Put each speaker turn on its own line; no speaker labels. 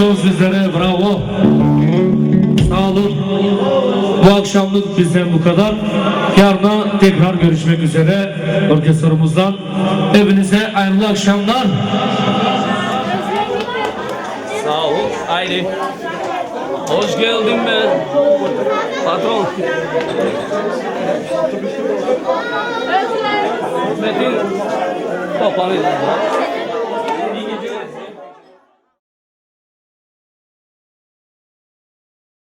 olsun sizlere. Bravo. Sağ olun. Bu akşamlık bizden bu kadar. Yarına tekrar görüşmek üzere orkestramızdan. Hepinize hayırlı akşamlar.
Sağ ol. Haydi. Hoş geldin be. Patron. Metin. Toparlayalım.